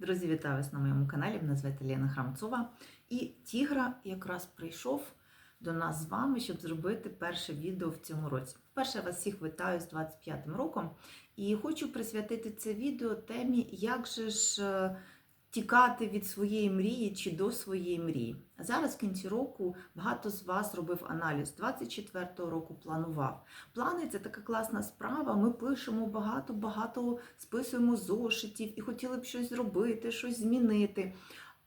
Друзі, вітаю вас на моєму каналі. Мене звати Лена Храмцова. І Тігра якраз прийшов до нас з вами, щоб зробити перше відео в цьому році. Перше, вас всіх вітаю з 25-м роком. І хочу присвятити це відео темі, як же ж е, тікати від своєї мрії чи до своєї мрії. Зараз в кінці року багато з вас робив аналіз. 24-го року планував. Плани це така класна справа. Ми пишемо багато-багато, списуємо зошитів і хотіли б щось зробити, щось змінити.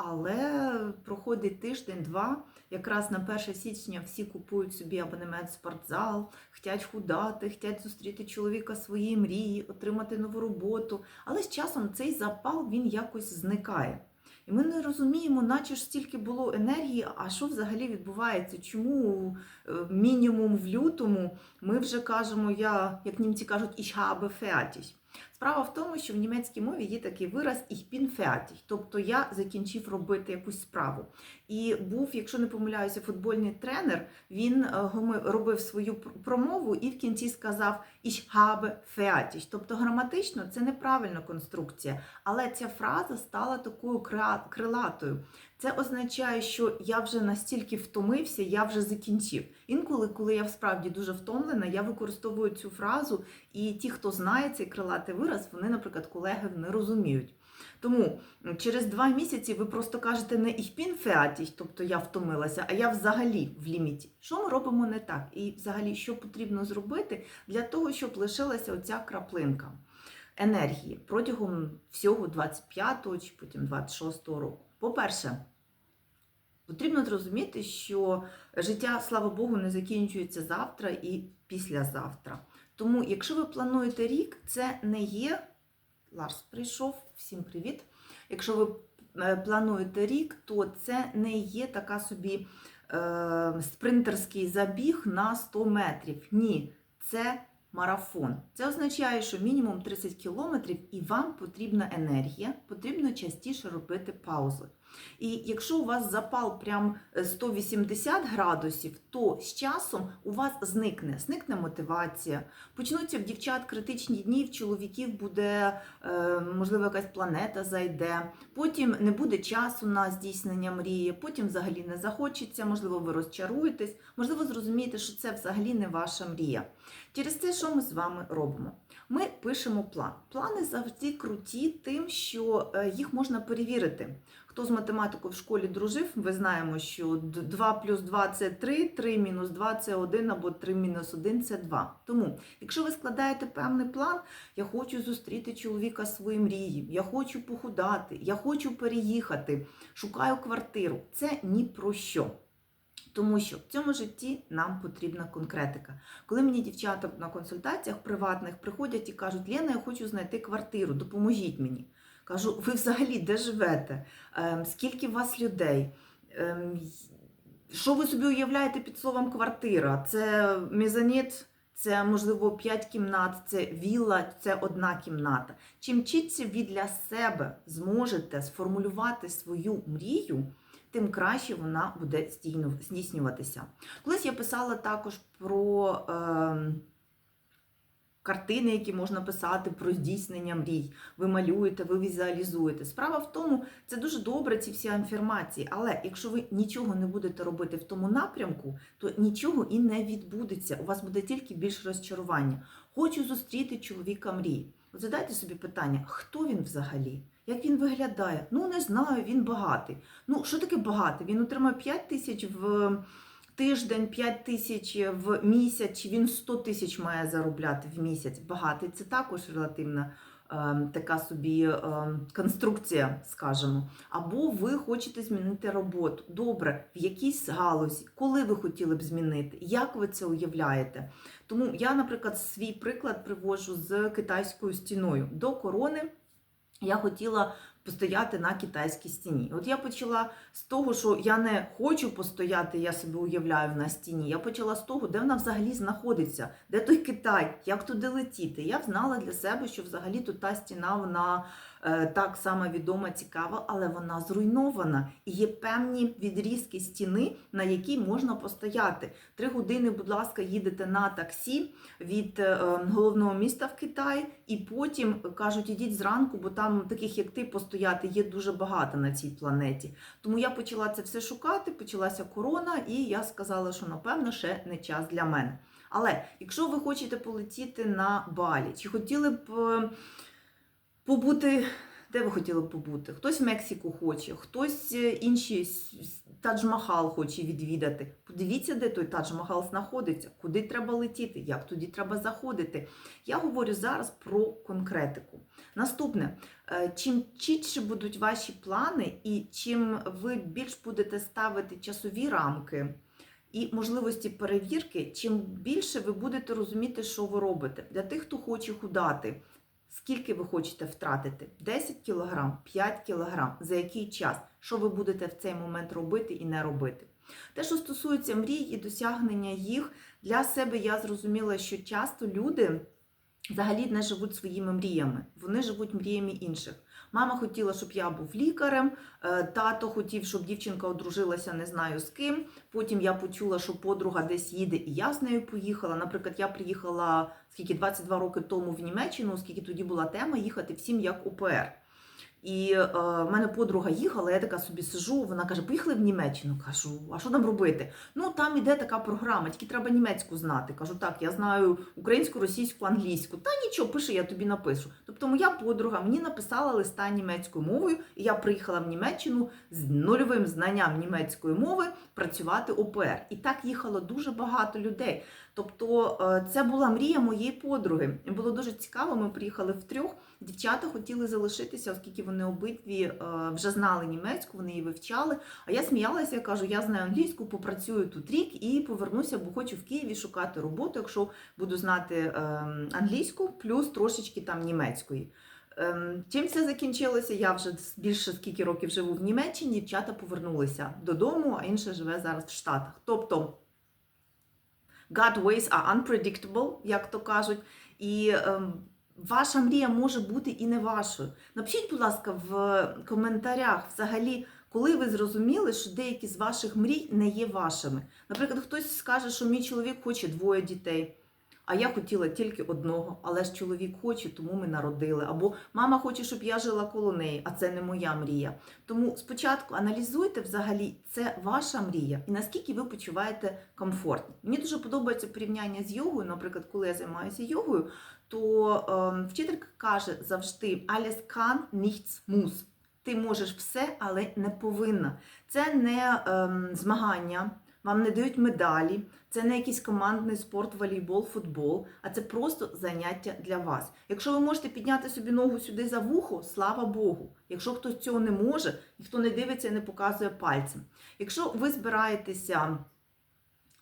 Але проходить тиждень-два, якраз на 1 січня всі купують собі абонемент в спортзал, хочуть худати, хочуть зустріти чоловіка своєї мрії, отримати нову роботу. Але з часом цей запал він якось зникає. І ми не розуміємо, наче ж стільки було енергії, а що взагалі відбувається? Чому е, мінімум в лютому ми вже кажемо, я, як німці кажуть, ich habe fertig. Справа в тому, що в німецькій мові є такий вираз ich bin fertig, тобто я закінчив робити якусь справу. І був, якщо не помиляюся, футбольний тренер, він е, робив свою промову і в кінці сказав ich habe fertig. Тобто граматично це неправильна конструкція, але ця фраза стала такою крилатою. Це означає, що я вже настільки втомився, я вже закінчив. Інколи, коли я справді дуже втомлена, я використовую цю фразу, і ті, хто знає цей крилатий вираз, вони, наприклад, колеги не розуміють. Тому через два місяці ви просто кажете не ich bin fertig, тобто я втомилася, а я взагалі в ліміті. Що ми робимо не так? І взагалі, що потрібно зробити для того, щоб лишилася оця краплинка енергії протягом всього 25-го чи потім 26-го року. По-перше, потрібно зрозуміти, що життя, слава Богу, не закінчується завтра і післязавтра. Тому, якщо ви плануєте рік, це не є. Ларс прийшов, всім привіт. Якщо ви е, плануєте рік, то це не є така собі е, спринтерський забіг на 100 метрів. Ні, це марафон. Це означає, що мінімум 30 кілометрів і вам потрібна енергія, потрібно частіше робити паузи. І якщо у вас запал прям е, 180 градусів, то з часом у вас зникне, зникне мотивація. Почнуться в дівчат критичні дні, в чоловіків буде, е, можливо, якась планета зайде. Потім не буде часу на здійснення мрії, потім взагалі не захочеться, можливо, ви розчаруєтесь, можливо, зрозумієте, що це взагалі не ваша мрія. Через це, що ми з вами робимо? Ми пишемо план. Плани завжди круті, тим, що е, їх можна перевірити. Хто з математикою в школі дружив, ви знаємо, що 2 плюс 2 це 3, 3 мінус 2 це 1, або 3 мінус 1 це 2. Тому, якщо ви складаєте певний план, я хочу зустріти чоловіка своєї мрії, я хочу похудати, я хочу переїхати, шукаю квартиру. Це ні про що. Тому що в цьому житті нам потрібна конкретика. Коли мені дівчата на консультаціях приватних приходять і кажуть, Лена, я хочу знайти квартиру, допоможіть мені. Кажу, ви взагалі де живете? Ем, скільки у вас людей? Ем, що ви собі уявляєте під словом квартира? Це мезоніт, це, можливо, 5 кімнат, це вілла, це одна кімната. Чим чітше ви для себе зможете сформулювати свою мрію, тим краще вона буде здійснюватися. Колись я писала також про. Ем, Картини, які можна писати про здійснення мрій. Ви малюєте, ви візуалізуєте. Справа в тому, це дуже добре, ці всі афірмації, але якщо ви нічого не будете робити в тому напрямку, то нічого і не відбудеться. У вас буде тільки більше розчарування. Хочу зустріти чоловіка мрій. От задайте собі питання, хто він взагалі? Як він виглядає? Ну, не знаю, він багатий. Ну, що таке багатий? Він отримає 5 тисяч в тиждень 5 тисяч в місяць, чи він 100 тисяч має заробляти в місяць. Багатий це також релативна ем, така собі ем, конструкція, скажімо. Або ви хочете змінити роботу. Добре, в якійсь галузі, коли ви хотіли б змінити, як ви це уявляєте? Тому я, наприклад, свій приклад привожу з китайською стіною. До корони я хотіла постояти на китайській стіні. От я почала з того, що я не хочу постояти, я собі уявляю на стіні. Я почала з того, де вона взагалі знаходиться, де той Китай, як туди летіти. Я знала для себе, що взагалі тут та стіна вона так само відома, цікава, але вона зруйнована. І є певні відрізки стіни, на якій можна постояти. Три години, будь ласка, їдете на таксі від е, головного міста в Китаї, і потім кажуть, ідіть зранку, бо там таких, як ти, постояти є дуже багато на цій планеті. Тому я почала це все шукати, почалася корона, і я сказала, що напевно ще не час для мене. Але якщо ви хочете полетіти на Балі, чи хотіли б е, побути, де ви хотіли побути? Хтось в Мексику хоче, хтось е, с- Тадж-Махал хоче відвідати. Подивіться, де той Тадж-Махал знаходиться, куди треба летіти, як туди треба заходити. Я говорю зараз про конкретику. Наступне, е, чим чітше будуть ваші плани, і чим ви більш будете ставити часові рамки і можливості перевірки, чим більше ви будете розуміти, що ви робите. Для тих, хто хоче худати, скільки ви хочете втратити? 10 кг, 5 кг, за який час? Що ви будете в цей момент робити і не робити? Те, що стосується мрій і досягнення їх, для себе я зрозуміла, що часто люди взагалі не живуть своїми мріями, вони живуть мріями інших. Мама хотіла, щоб я був лікарем, е, тато хотів, щоб дівчинка одружилася не знаю з ким. Потім я почула, що подруга десь їде, і я з нею поїхала. Наприклад, я приїхала скільки 22 роки тому в Німеччину, оскільки тоді була тема їхати всім як УПР. І е, в мене подруга їхала, я така собі сижу, вона каже, поїхали в Німеччину. Кажу, а що там робити? Ну там іде така програма, тільки треба німецьку знати. Кажу, так, я знаю українську, російську, англійську. Та нічого, пише, я тобі напишу. Тобто моя подруга мені написала листа німецькою мовою, і я приїхала в Німеччину з нульовим знанням німецької мови працювати ОПР. І так їхало дуже багато людей. Тобто е, це була мрія моєї подруги. І було дуже цікаво. Ми приїхали втрьох. Дівчата хотіли залишитися, оскільки вони обидві е, вже знали німецьку, вони її вивчали. А я сміялася, я кажу, я знаю англійську, попрацюю тут рік і повернуся, бо хочу в Києві шукати роботу, якщо буду знати е, англійську, плюс трошечки там німецької. Ем, Чим це закінчилося? Я вже більше скільки років живу в Німеччині, дівчата повернулися додому, а інша живе зараз в Штатах. Тобто God ways are unpredictable, як то кажуть, і ем, ваша мрія може бути і не вашою. Напишіть, будь ласка, в коментарях взагалі, коли ви зрозуміли, що деякі з ваших мрій не є вашими. Наприклад, хтось скаже, що мій чоловік хоче двоє дітей. А я хотіла тільки одного, але ж чоловік хоче, тому ми народили. Або мама хоче, щоб я жила коло неї, а це не моя мрія. Тому спочатку аналізуйте взагалі, це ваша мрія, і наскільки ви почуваєте комфортно. Мені дуже подобається порівняння з йогою. Наприклад, коли я займаюся йогою, то ем, вчителька каже завжди alles kann, nichts muss. Ти можеш все, але не повинна. Це не ем, змагання, вам не дають медалі, це не якийсь командний спорт, волейбол, футбол, а це просто заняття для вас. Якщо ви можете підняти собі ногу сюди за вухо, слава Богу. Якщо хтось цього не може, ніхто не дивиться і не показує пальцем. Якщо ви збираєтеся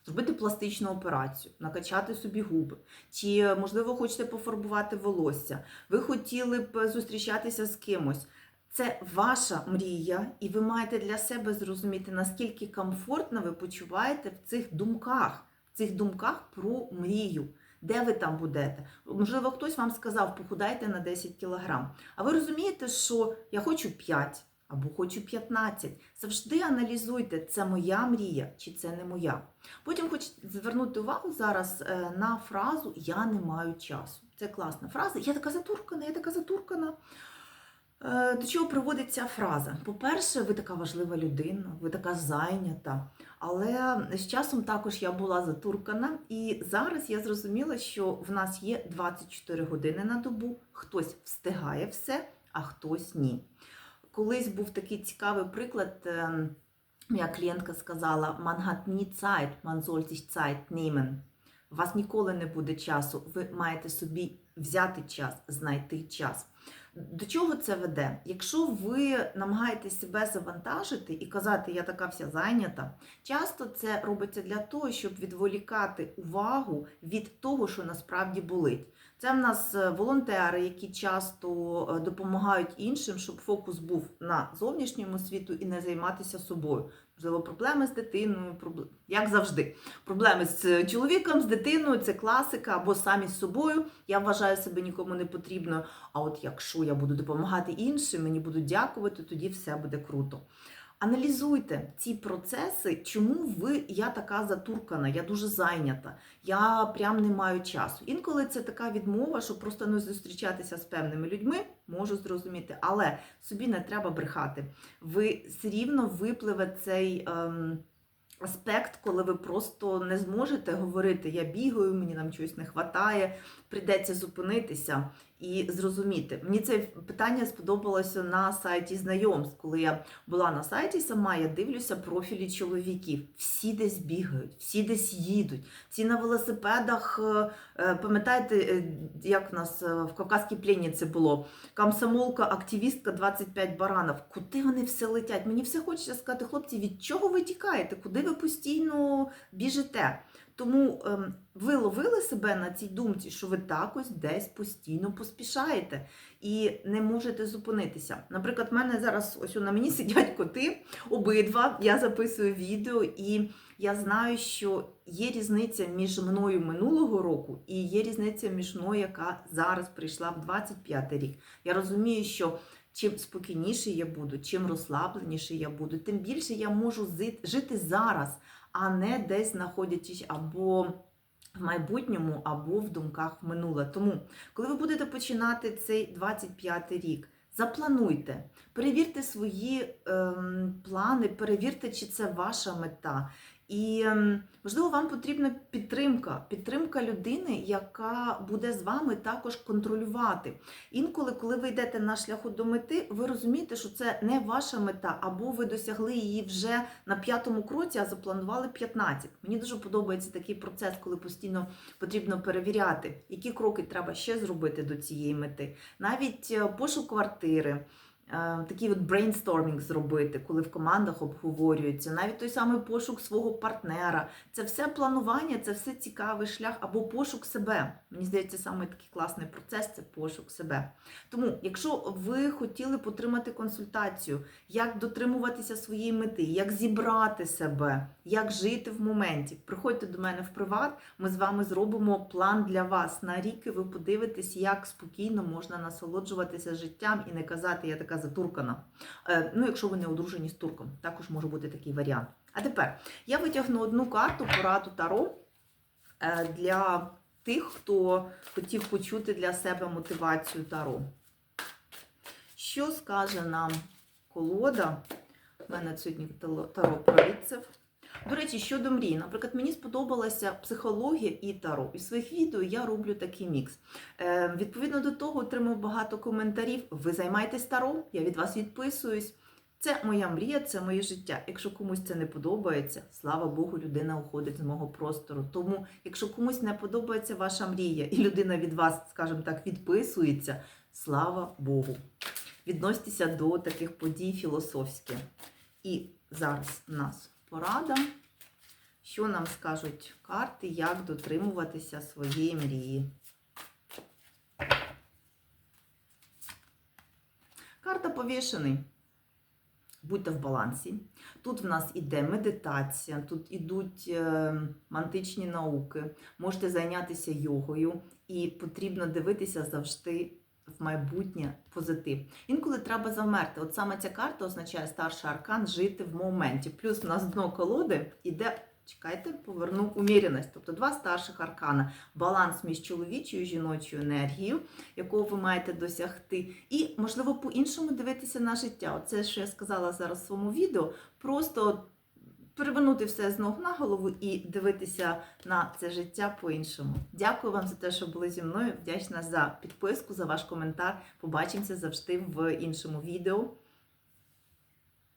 зробити пластичну операцію, накачати собі губи, чи, можливо, хочете пофарбувати волосся, ви хотіли б зустрічатися з кимось. Це ваша мрія, і ви маєте для себе зрозуміти, наскільки комфортно ви почуваєте в цих думках, в цих думках про мрію. Де ви там будете? Можливо, хтось вам сказав, похудайте на 10 кілограм. А ви розумієте, що я хочу 5 або хочу 15. Завжди аналізуйте, це моя мрія чи це не моя. Потім хочу звернути увагу зараз е, на фразу Я не маю часу. Це класна фраза. Я така затуркана, я така затуркана. Е, До чого приводить ця фраза? По-перше, ви така важлива людина, ви така зайнята. Але з часом також я була затуркана, і зараз я зрозуміла, що в нас є 24 години на добу, хтось встигає все, а хтось ні. Колись був такий цікавий приклад. е, Моя клієнтка сказала: Man hat nie Zeit, man. У вас ніколи не буде часу. Ви маєте собі взяти час, знайти час. До чого це веде? Якщо ви намагаєтесь себе завантажити і казати, я така вся зайнята, часто це робиться для того, щоб відволікати увагу від того, що насправді болить. Це в нас е, волонтери, які часто е, допомагають іншим, щоб фокус був на зовнішньому світу і не займатися собою. Можливо, проблеми з дитиною, як завжди. Проблеми з е, чоловіком, з дитиною це класика, або самі з собою. Я вважаю себе нікому не потрібною. А от якщо я буду допомагати іншим, мені будуть дякувати, тоді все буде круто. Аналізуйте ці процеси, чому ви я така затуркана, я дуже зайнята, я прям не маю часу. Інколи це така відмова, що просто не зустрічатися з певними людьми, можу зрозуміти, але собі не треба брехати. Ви все рівно випливе цей. Ем, Аспект, коли ви просто не зможете говорити, я бігаю, мені нам чогось не вистачає, прийдеться зупинитися і зрозуміти. Мені це питання сподобалося на сайті знайомств. Коли я була на сайті сама, я дивлюся профілі чоловіків. Всі десь бігають, всі десь їдуть. Всі на велосипедах. е, е, Пам'ятаєте, е, як в нас в Кавказькій пленниці було? Комсомолка, активістка, 25 баранів. Куди вони все летять? Мені все хочеться сказати, хлопці, від чого ви тікаєте? Куди ви постійно біжите? Тому ем, ви ловили себе на цій думці, що ви так ось десь постійно поспішаєте і не можете зупинитися. Наприклад, в мене зараз ось на мені сидять коти, обидва. Я записую відео, і я знаю, що є різниця між мною минулого року і є різниця між мною, яка зараз прийшла в 25 рік. Я розумію, що чим спокійніше я буду, чим розслабленіше я буду, тим більше я можу жити зараз, а не десь знаходячись або в майбутньому, або в думках минуле. Тому, коли ви будете починати цей 25 рік, заплануйте, перевірте свої ем, плани, перевірте, чи це ваша мета. І ем, можливо, вам потрібна підтримка, підтримка людини, яка буде з вами також контролювати. Інколи, коли ви йдете на шляху до мети, ви розумієте, що це не ваша мета, або ви досягли її вже на п'ятому кроці, а запланували 15. Мені дуже подобається такий процес, коли постійно потрібно перевіряти, які кроки треба ще зробити до цієї мети. Навіть е, пошук квартири. Е, Такий от брейнстормінг зробити, коли в командах обговорюється, навіть той самий пошук свого партнера. Це все планування, це все цікавий шлях або пошук себе. Мені здається, саме такий класний процес це пошук себе. Тому, якщо ви хотіли потримати консультацію, як дотримуватися своєї мети, як зібрати себе, як жити в моменті, приходьте до мене в приват. Ми з вами зробимо план для вас на рік, і ви подивитесь, як спокійно можна насолоджуватися життям і не казати, я така затуркана. Е, Ну, якщо ви не одружені з турком, також може бути такий варіант. А тепер я витягну одну карту пораду Таро е, для тих, хто хотів почути для себе мотивацію Таро. Що скаже нам колода? У мене сьогодні Таро провідцев. До речі, щодо мрій, наприклад, мені сподобалася психологія і таро. І в своїх відео я роблю такий мікс. Е, відповідно до того, отримав багато коментарів. Ви займаєтесь таро, я від вас відписуюсь. Це моя мрія, це моє життя. Якщо комусь це не подобається, слава Богу, людина уходить з мого простору. Тому, якщо комусь не подобається ваша мрія, і людина від вас, скажімо так, відписується, слава Богу. Відносьтеся до таких подій філософськи. І зараз у нас порада. Що нам скажуть карти, як дотримуватися своєї мрії? Карта повішений. Будьте в балансі. Тут в нас іде медитація, тут ідуть е, мантичні науки, можете зайнятися йогою, і потрібно дивитися завжди в майбутнє позитив. Інколи треба замерти. От саме ця карта означає старший аркан жити в моменті. Плюс в нас дно колоди іде. Чекайте, поверну уміряність. Тобто два старших аркана. Баланс між чоловічою і жіночою енергією, якого ви маєте досягти. І, можливо, по-іншому дивитися на життя. Оце, що я сказала зараз в своєму відео, просто перевернути все з ног на голову і дивитися на це життя по-іншому. Дякую вам за те, що були зі мною. Вдячна за підписку, за ваш коментар. Побачимося завжди в іншому відео.